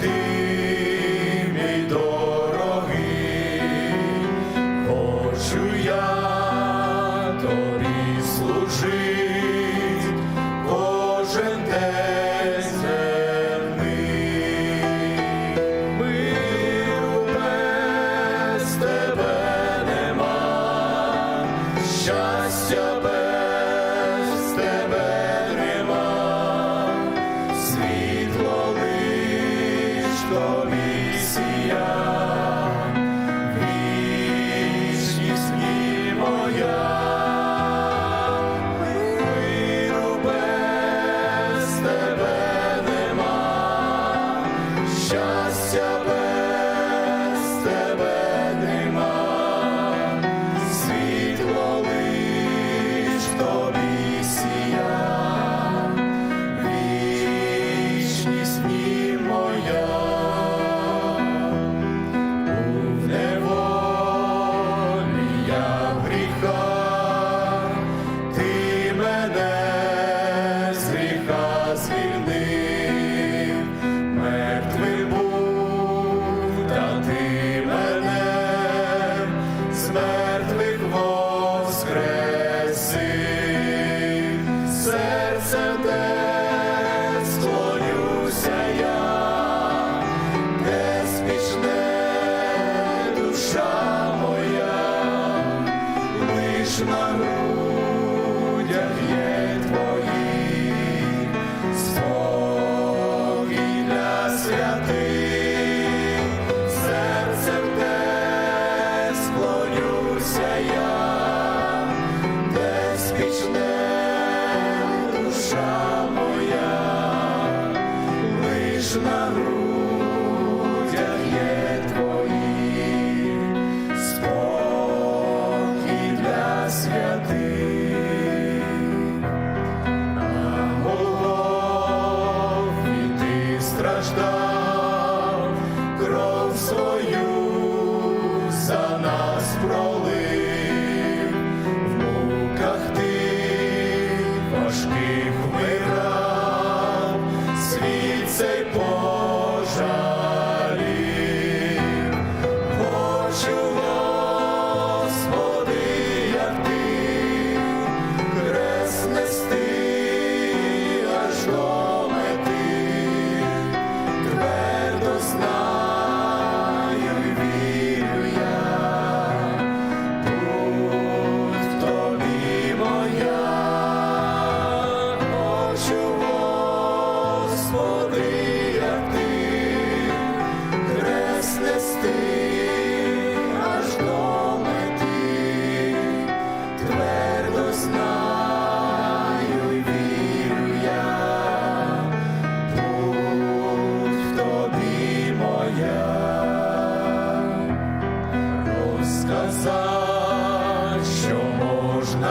ti. just a лиш є твої, спокій для святих, голові ти страждав кров свою за нас.